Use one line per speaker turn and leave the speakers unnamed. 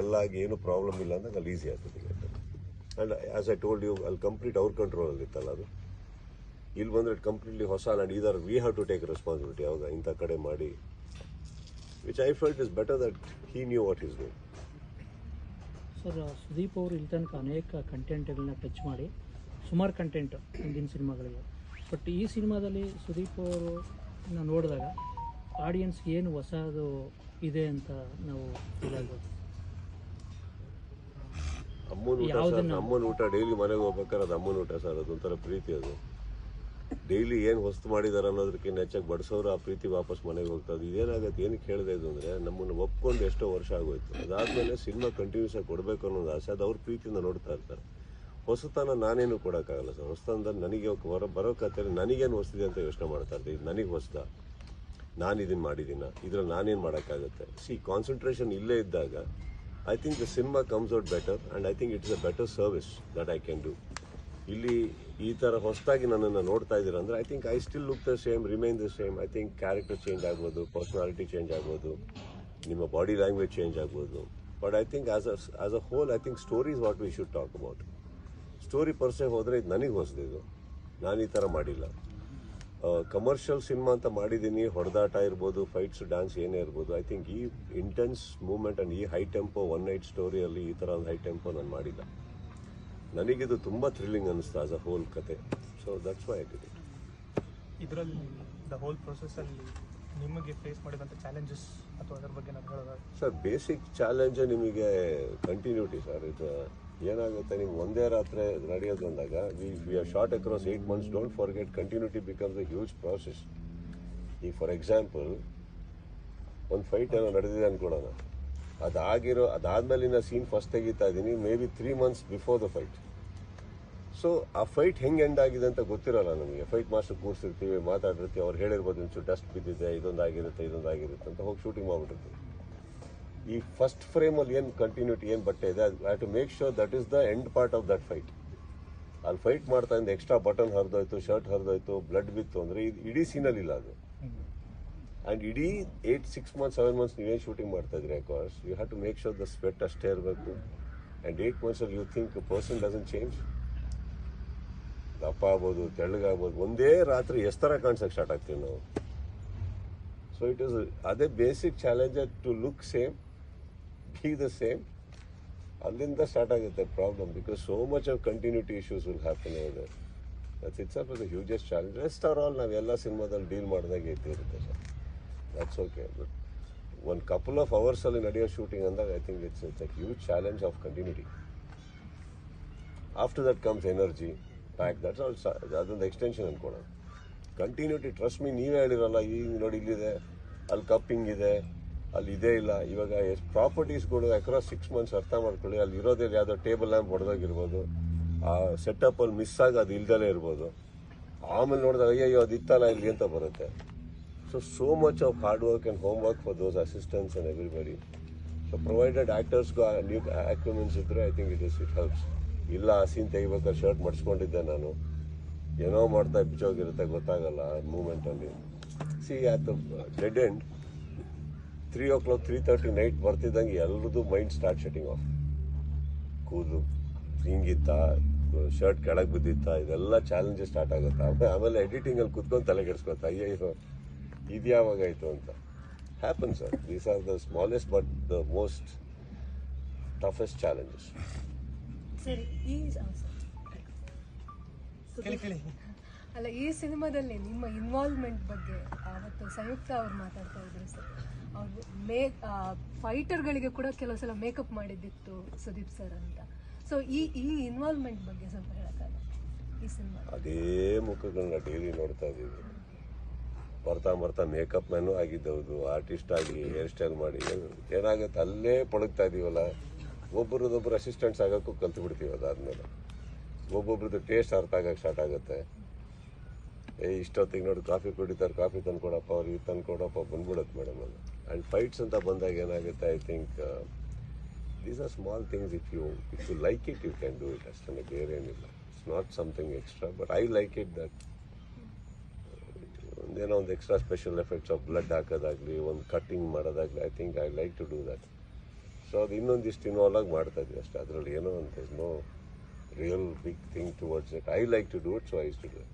ಎಲ್ಲ ಆಗಿ ಏನು ಪ್ರಾಬ್ಲಮ್ ಇಲ್ಲ ಅಂದಾಗ ಅಲ್ಲಿ ಈಸಿ ಆಗ್ತದೆ and as I told you ಅಲ್ಲಿ ಕಂಪ್ಲೀಟ್ ಅವ್ರ ಕಂಟ್ರೋಲಲ್ಲಿ ಇತ್ತಲ್ಲ ಅದು. ಇಲ್ಲಿ ಬಂದರೆ ಕಂಪ್ಲೀಟ್ಲಿ ಹೊಸ and either we have to take responsibility ಯಾವಾಗ ಇಂಥ ಕಡೆ ಮಾಡಿ. Which I felt is better that he knew what is doing
sir Sudeep ಅವರು ಇಲ್ಲಿ ತನಕ ಅನೇಕ ಕಂಟೆಂಟ್ಗಳನ್ನ ಟಚ್ ಮಾಡಿ, ಸುಮಾರು ಕಂಟೆಂಟ್ ಹಿಂದಿನ ಸಿನಿಮಾಗಳಿಗೆ. ಬಟ್ ಈ ಸಿನಿಮಾದಲ್ಲಿ ಸುದೀಪ್ ಅವರು ನೋಡಿದಾಗ ಆಡಿಯನ್ಸ್ಗೆ ಏನು ಹೊಸದು ಇದೆ ಅಂತ ನಾವು ಫೀಲ್
ಅಮ್ಮನ ಊಟ ಸರ್ ಅಮ್ಮನ ಊಟ ಡೈಲಿ ಮನೆಗೆ ಹೋಗ್ಬೇಕಾದ್ರೆ ಅದು ಅಮ್ಮನ ಊಟ ಸರ್ ಅದೊಂಥರ ಪ್ರೀತಿ ಅದು. ಡೈಲಿ ಏನು ಹೊಸ್ತು ಮಾಡಿದಾರೆ ಅನ್ನೋದಕ್ಕಿಂತ ಹೆಚ್ಚಾಗಿ ಬಡಿಸೋರು ಆ ಪ್ರೀತಿ ವಾಪಸ್ ಮನೆಗೆ ಹೋಗ್ತದೆ. ಇದೇನಾಗತ್ತೆ ಏನಕ್ಕೆ ಹೇಳಿದೆ ಇದು ಅಂದರೆ ನಮ್ಮನ್ನು ಒಪ್ಕೊಂಡು ಎಷ್ಟೋ ವರ್ಷ ಆಗೋಯ್ತು. ಅದಾದಮೇಲೆ ಸಿನಿಮಾ ಕಂಟಿನ್ಯೂಸ್ ಆಗಿ ಕೊಡಬೇಕು ಅನ್ನೋದು ಆಸೆ ಅದು ಅವ್ರ ಪ್ರೀತಿಯಿಂದ ನೋಡ್ತಾ ಇರ್ತಾರೆ. ಹೊಸತನ ನಾನೇನು ಕೊಡೋಕ್ಕಾಗಲ್ಲ ಸರ್. ಹೊಸತನದಲ್ಲಿ ನನಗೆ ಹೊರ ಬರೋ ಕಥೆಯಲ್ಲಿ ನನಗೇನು ಹೊಸ್ತಿದೆ ಅಂತ ಯೋಚನೆ ಮಾಡ್ತಾ ಇರ್ತೀವಿ. ಇದು ನನಗೆ ಹೊಸ್ದ. ನಾನು ಇದನ್ನು ಮಾಡಿದ್ದೀನ ಇದ್ರಲ್ಲಿ ನಾನೇನು ಮಾಡೋಕ್ಕಾಗುತ್ತೆ? ಸಿ ಕಾನ್ಸಂಟ್ರೇಷನ್ ಇಲ್ಲೇ ಇದ್ದಾಗ I think the cinema comes out better and I think it's a better service that I can do ಇಲ್ಲಿ ಈ ಥರ ಹೊಸದಾಗಿ ನನ್ನನ್ನು ನೋಡ್ತಾ ಇದ್ದೀರ ಅಂದರೆ I think I still look the same remain the same I think character change ಆಗ್ಬೋದು personality change ಆಗ್ಬೋದು, ನಿಮ್ಮ ಬಾಡಿ ಲ್ಯಾಂಗ್ವೇಜ್ ಚೇಂಜ್ ಆಗ್ಬೋದು. But I think as as a whole I think stories what we should talk about story per se ಹೋದರೆ ಇದು ನನಗೆ ಹೊಸದಿದು ನಾನು ಈ ಥರ ಮಾಡಿಲ್ಲ. ಕಮರ್ಷಿಯಲ್ ಸಿನಿಮಾ ಅಂತ ಮಾಡಿದ್ದೀನಿ ಹೊಡೆದಾಟ ಇರ್ಬೋದು ಫೈಟ್ಸ್ ಡ್ಯಾನ್ಸ್ ಏನೇ ಇರ್ಬೋದು. ಐ ಥಿಂಕ್ ಈ ಇಂಟೆನ್ಸ್ ಮೂಮೆಂಟ್ ಆ್ಯಂಡ್ ಈ ಹೈ ಟೆಂಪೋ ಒನ್ ನೈಟ್ ಸ್ಟೋರಿಯಲ್ಲಿ ಈ ಥರ ಹೈ ಟೆಂಪೋ ನಾನು ಮಾಡಿಲ್ಲ. ನನಗಿದು ತುಂಬ ಥ್ರಿಲ್ಲಿಂಗ್ ಅನ್ನಿಸ್ತು ಆಸ್ ಅ ಹೋಲ್ ಕತೆ. So that's why it it
ಇದರಲ್ಲಿ ದ ಹೋಲ್ ಪ್ರೊಸೆಸ್ಸಲ್ಲಿ ನಿಮಗೆ ಫೇಸ್ ಮಾಡಿದಂಥ ಚಾಲೆಂಜಸ್ ಅಥವಾ ಅದರ ಬಗ್ಗೆ ನಾನು
ಸರ್ ಬೇಸಿಕ್ ಚಾಲೆಂಜ್ ನಿಮಗೆ ಕಂಟಿನ್ಯೂಟಿ ಸರ್. ಇದು ಏನಾಗುತ್ತೆ ನಿಮ್ಗೆ ಒಂದೇ ರಾತ್ರಿ ನಡೆಯೋದು ಅಂದಾಗ we we are shot across eight months don't forget continuity becomes a huge process ಈಗ ಫಾರ್ ಎಕ್ಸಾಂಪಲ್ ಒಂದು ಫೈಟ್ ಏನೋ ನಡೆದಿದೆ ಅನ್ಕೊಳ್ಳೋಣ. ಅದಾಗಿರೋ, ಅದಾದ್ಮೇಲಿನ ಸೀನ್ ಫಸ್ಟ್ ತೆಗಿತಾ ಇದ್ದೀನಿ maybe three months before the fight so ಆ ಫೈಟ್ ಹೆಂಗೆ ಎಂಡ್ ಆಗಿದೆ ಅಂತ ಗೊತ್ತಿರಲ್ಲ ನಮಗೆ. ಫೈಟ್ ಮಾಸ್ಟರ್ ಕೂರಿಸಿರ್ತೀವಿ ಮಾತಾಡಿರ್ತೀವಿ ಅವ್ರು ಹೇಳಿರ್ಬೋದು ಒಂಚೂರು ಡಸ್ಟ್ ಬಿದ್ದಿದೆ, ಇದೊಂದು ಆಗಿರುತ್ತೆ ಇದೊಂದು ಆಗಿರುತ್ತೆ ಅಂತ ಹೋಗಿ ಶೂಟಿಂಗ್ ಮಾಡ್ಬಿಟ್ಟಿರ್ತೀವಿ. ಈ ಫಸ್ಟ್ ಫ್ರೇಮಲ್ಲಿ ಏನು ಕಂಟಿನ್ಯೂಟಿ ಏನು ಬಟ್ಟೆ ಇದೆ I to make sure that is the end part of that fight ಅಲ್ಲಿ ಫೈಟ್ ಮಾಡ್ತಾ ಇದ್ದ ಎಕ್ಸ್ಟ್ರಾ ಬಟನ್ ಹರಿದೋಯ್ತು ಶರ್ಟ್ ಹರಿದೋಯ್ತು ಬ್ಲಡ್ ಬಿತ್ತು ಅಂದರೆ ಇದು ಇಡೀ ಸೀನಲ್ಲಿ ಇಲ್ಲ ಅದು. ಆ್ಯಂಡ್ ಇಡೀ eight six months seven months ನೀವೇನು ಶೂಟಿಂಗ್ ಮಾಡ್ತಾ ಇದ್ರಿ you have to make sure the sweat ಅಷ್ಟೇ ಇರಬೇಕು. And eight ಮಂತ್ಸಲ್ಲಿ you think person doesn't change ದಪ್ಪ ಆಗ್ಬೋದು ತೆಳ್ಳಗಾಗ್ಬೋದು ಒಂದೇ ರಾತ್ರಿ ಎಷ್ಟು ಥರ ಕಾಣಿಸೋಕೆ ಸ್ಟಾರ್ಟ್ ಆಗ್ತೀವಿ ನಾವು. ಸೊ ಇಟ್ ಇಸ್ ಅದೇ basic challenge to look same be the same ಅಲ್ಲಿಂದ ಸ್ಟಾರ್ಟ್ ಆಗುತ್ತೆ problem because so much of continuity issues will happen ಇದೆ that's it's up the hugest challenge rest are all ನಾವೆಲ್ಲ ಸಿನಿಮಾದಲ್ಲಿ deal ಮಾಡಿದಾಗ ಇದ್ದಿರುತ್ತೆ sir that's okay but ಒಂದು couple of ಅವರ್ಸಲ್ಲಿ ನಡೆಯೋ ಶೂಟಿಂಗ್ ಅಂದಾಗ I think it's it's a huge challenge of continuity after that comes energy pack that's all ಅದೊಂದು extension ಅನ್ಕೊಳ್ಳೋಣ ಕಂಟಿನ್ಯೂಟಿ ಟ್ರಸ್ಟ್ ಮೀ ನೀವೇ ಹೇಳಿರಲ್ಲ ಈಗ ನೋಡಿ ಇಲ್ಲಿದೆ, ಅಲ್ಲಿ ಕಪ್ಪಿಂಗ್ ಇದೆ, ಅಲ್ಲಿ ಇದೇ ಇಲ್ಲ. ಇವಾಗ ಎಷ್ಟು ಪ್ರಾಪರ್ಟೀಸ್ಗಳು ಅಕ್ರಾಸ್ ಸಿಕ್ಸ್ ಮಂತ್ಸ್ ಅರ್ಥ ಮಾಡ್ಕೊಳ್ಳಿ, ಅಲ್ಲಿ ಇರೋದೇ ಯಾವುದೋ ಟೇಬಲ್ ಲ್ಯಾಂಪ್ ಹೊಡೆದಾಗಿರ್ಬೋದು, ಆ ಸೆಟಪ್ಪಲ್ಲಿ ಮಿಸ್ ಆಗಿ ಅದು ಇಲ್ದಲೇ ಇರ್ಬೋದು. ಆಮೇಲೆ ನೋಡಿದಾಗ, ಅಯ್ಯಯ್ಯೋ, ಅದು ಇತ್ತಲ್ಲ ಇಲ್ಲಿ ಅಂತ ಬರುತ್ತೆ. So so much of hard work and home work for those assistants and everybody so provided ಆ್ಯಕ್ಟರ್ಸ್ಗೂ new ಆಕ್ಯುಮೆಂಟ್ಸ್ ಇದ್ದರೆ I think it is it helps ಇಲ್ಲ ಆ ಸೀನ್ ತೆಗಿಬೇಕಾದ್ರೆ ಶರ್ಟ್ ಮಡಿಸ್ಕೊಂಡಿದ್ದೆ ನಾನು. ಏನೋ ಮಾಡ್ತಾ ಬಿಚ್ಚೋಗಿರುತ್ತೆ ಗೊತ್ತಾಗಲ್ಲ ಮೂಮೆಂಟಲ್ಲಿ ಸಿ ಆತ dead end three o'clock three thirty night ಬರ್ತಿದ್ದಂಗೆ ಎಲ್ಲರದ್ದು ಮೈಂಡ್ ಸ್ಟಾರ್ಟ್ ಶಟಿಂಗ್ ಆಫ್ ಕೂದಲು ಹಿಂಗಿತ್ತ ಶರ್ಟ್ ಕೆಳಗೆ ಬಿದ್ದಿತ್ತ, ಇದೆಲ್ಲ ಚಾಲೆಂಜಸ್ ಸ್ಟಾರ್ಟ್ ಆಗುತ್ತೆ? ಆಮೇಲೆ ಆಮೇಲೆ ಎಡಿಟಿಂಗಲ್ಲಿ ಕುತ್ಕೊಂಡು ತಲೆ ಕೆಡಿಸ್ಕೊತ ಅಯ್ಯೋ ಇದು ಯಾವಾಗಾಯಿತು ಅಂತ? Happen sir these are the smallest but the most toughest challenges
ಸರಿ ಈ ಆ,
ಕೇಳಿ ಕೇಳಿ.
ಅಲ್ಲ ಈ ಸಿನಿಮಾದಲ್ಲಿ ನಿಮ್ಮ ಇನ್ವಾಲ್ವ್ಮೆಂಟ್ ಬಗ್ಗೆ ಅವತ್ತು ಸಂಯುಕ್ತ ಅವ್ರು ಮಾತಾಡ್ತಾ ಇದ್ರು ಸರ್. ಅವ್ರು ಮೇ ಫೈಟರ್ಗಳಿಗೆ ಕೂಡ ಕೆಲವು ಸಲ ಮೇಕಪ್ ಮಾಡಿದ್ದಿತ್ತು ಸುದೀಪ್ ಸರ್ ಅಂತ. ಸೊ ಈ ಈ ಇನ್ವಾಲ್ವ್ಮೆಂಟ್ ಬಗ್ಗೆ ಸ್ವಲ್ಪ ಹೇಳಕ್ಕಾಗ ಈ ಸಿನಿಮಾ
ಅದೇ ಮುಖಗಳನ್ನ ಡೈಲಿ ನೋಡ್ತಾ ಇದ್ದೀವಿ. ಬರ್ತಾ ಬರ್ತಾ ಮೇಕಪ್ ಮ್ಯಾನು ಆಗಿದ್ದವ್ದು ಆರ್ಟಿಸ್ಟ್ ಆಗಿ ಹೇರ್ ಸ್ಟೈಲ್ ಮಾಡಿ ಏನ್- ಏನಾಗುತ್ತೆ? ಅಲ್ಲೇ ಪಳಗ್ತಾ ಇದೀವಲ್ಲ. ಒಬ್ಬರದೊಬ್ಬರು ಅಸಿಸ್ಟೆಂಟ್ಸ್ ಆಗೋಕ್ಕೂ ಕಲ್ತು ಬಿಡ್ತೀವಿ ಅದಾದಮೇಲೆ. ಒಬ್ಬೊಬ್ರದ್ದು ಟೇಸ್ಟ್ ಅರ್ಥ ಆಗಕ್ಕೆ ಸ್ಟಾರ್ಟ್ ಆಗುತ್ತೆ. ಏ, ಇಷ್ಟೊತ್ತಿಗೆ ನೋಡಿ ಕಾಫಿ ಕುಡಿತಾರೆ ಕಾಫಿ ತಂದ್ಕೊಡಪ್ಪ ಅವ್ರಿಗೆ ತಂದ್ಕೊಡಪ್ಪ ಬಂದ್ಬಿಡುತ್ತೆ ಮೇಡಮ್ ಅದು ಆ್ಯಂಡ್ ಫೈಟ್ಸ್ ಅಂತ ಬಂದಾಗ ಏನಾಗುತ್ತೆ I think these are small things if you if you like it you can do it ಅಷ್ಟೇ ಬೇರೆ ಏನಿಲ್ಲ it's not something extra but I like it that ಒಂದೇನೋ ಒಂದು extra special effects of blood ಹಾಕೋದಾಗಲಿ, ಒಂದು cutting ಮಾಡೋದಾಗಲಿ I think I like to do that so ಅದು ಇನ್ನೊಂದಿಷ್ಟು involve ಆಗಿ ಮಾಡ್ತಾ ಇದ್ವಿ ಅಷ್ಟೇ. ಅದರಲ್ಲಿ ಏನೋ ಅಂತ no real big thing towards it I like to do it so ice to do it